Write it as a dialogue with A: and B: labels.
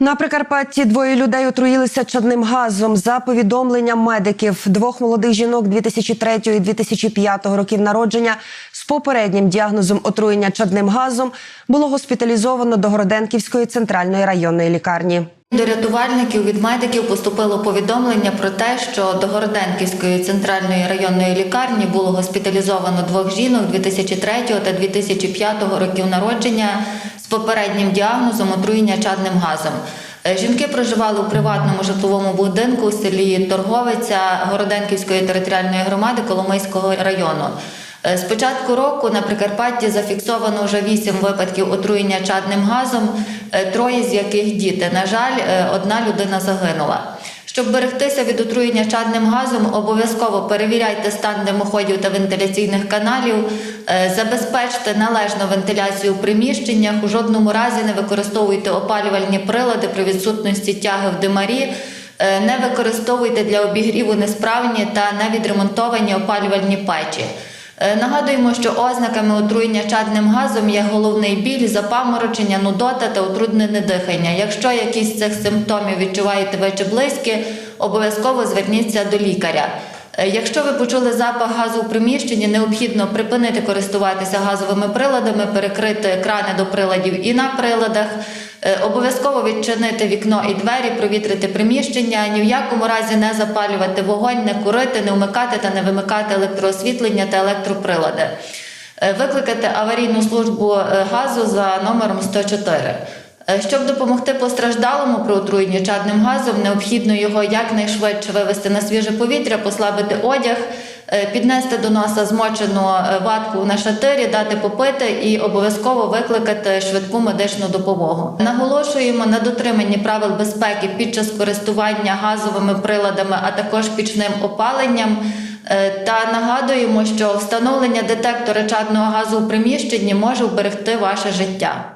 A: На Прикарпатті двоє людей отруїлися чадним газом. За повідомленням медиків, двох молодих жінок 2003 і 2005 років народження з попереднім діагнозом отруєння чадним газом було госпіталізовано до Городенківської центральної районної лікарні.
B: До рятувальників від медиків поступило повідомлення про те, що до Городенківської центральної районної лікарні було госпіталізовано двох жінок 2003 та 2005 років народження попереднім діагнозом отруєння чадним газом. Е, Жінки проживали у приватному житловому будинку у селі Торговиця Городенківської територіальної громади Коломийського району. Е, З початку року на Прикарпатті зафіксовано вже вісім випадків отруєння чадним газом, е, троє з яких діти. На жаль, одна людина загинула. Щоб берегтися від отруєння чадним газом, обов'язково перевіряйте стан димоходів та вентиляційних каналів, е, забезпечте належну вентиляцію в приміщеннях, у жодному разі не використовуйте опалювальні прилади при відсутності тяги в димарі, е, не використовуйте для обігріву несправні та невідремонтовані опалювальні печі. Е, Нагадуємо, що ознаками отруєння чадним газом є головний біль, запаморочення, нудота та утруднене дихання. Якщо якісь з цих симптомів відчуваєте ви чи близькі, обов'язково зверніться до лікаря. Е, Якщо ви почули запах газу у приміщенні, необхідно припинити користуватися газовими приладами, перекрити крани до приладів і на приладах. Е, Обов'язково відчинити вікно і двері, провітрити приміщення, ні в якому разі не запалювати вогонь, не курити, не вмикати та не вимикати електроосвітлення та електроприлади. Е, Викликати аварійну службу е, газу за номером 104. Е, Щоб допомогти постраждалому при отруєнні чадним газом, необхідно його якнайшвидше вивести на свіже повітря, послабити одяг, е, піднести до носа змочену е, ватку на шатирі, дати попити і обов'язково викликати швидку медичну допомогу. Наголошуємо на дотриманні правил безпеки під час користування газовими приладами, а також пічним опаленням. Та нагадуємо, що встановлення детектора чадного газу у приміщенні може вберегти ваше життя.